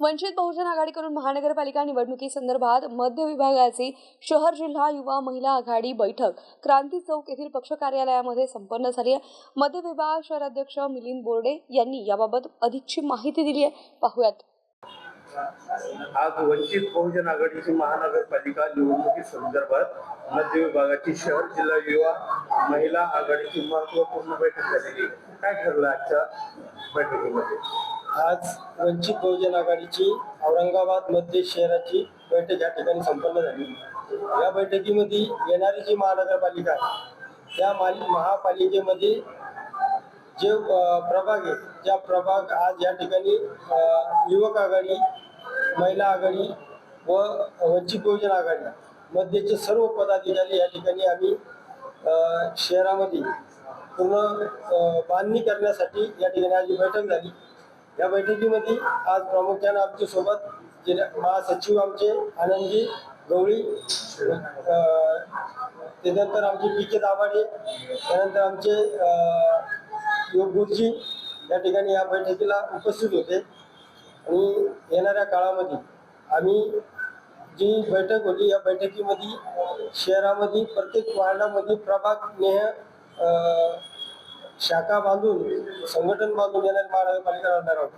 वंचित बहुजन आघाडीकडून महानगरपालिका निवडणुकीसंदर्भात मध्य विभागाची शहर जिल्हा युवा महिला आघाडी बैठक. क्रांती चौक येथील पक्ष कार्यालयामध्ये संपन्न झाली आहे. मध्य विभाग शहराध्यक्ष मिलिंद बोर्डे यांनी याबाबत अधिकची माहिती दिली आहे. पाहूयात. आज वंचित बहुजन आघाडीची महानगरपालिका निवडणुकी संदर्भात मध्य विभागाची शहर जिल्हा युवा महिला आघाडीची महत्त्वपूर्ण बैठक झालेली काय ठरलं आजच्या बैठकीमध्ये? आज वंचित बहुजन आघाडीची औरंगाबाद मध्य शहराची बैठक या ठिकाणी संपन्न झाली. या बैठकीमध्ये येणारी जी महानगरपालिका आहे त्या माली महापालिकेमध्ये जे प्रभाग आहे त्या प्रभाग आज या ठिकाणी युवक आघाडी महिला आघाडी व वंचित बहुजन आघाडी मध्येचे सर्व पदाधिकारी या ठिकाणी आम्ही शहरामध्ये पूर्ण बांधणी करण्यासाठी या ठिकाणी आज बैठक झाली. या बैठकीमध्ये आज प्रामुख्याने आमच्यासोबत जिल्हा महासचिव आमचे आनंदजी गवळी त्यानंतर आमचे पी के दाभाडे त्यानंतर आमचे अ, योग गुरुजी या ठिकाणी या बैठकीला उपस्थित होते. आणि येणाऱ्या काळामध्ये आम्ही जी बैठक होती या बैठकीमध्ये शहरामध्ये प्रत्येक वार्डामध्ये प्रभाग नेह शाखा बांधून संघटन बांधून येणार महानगरपालिका राहणार आहोत.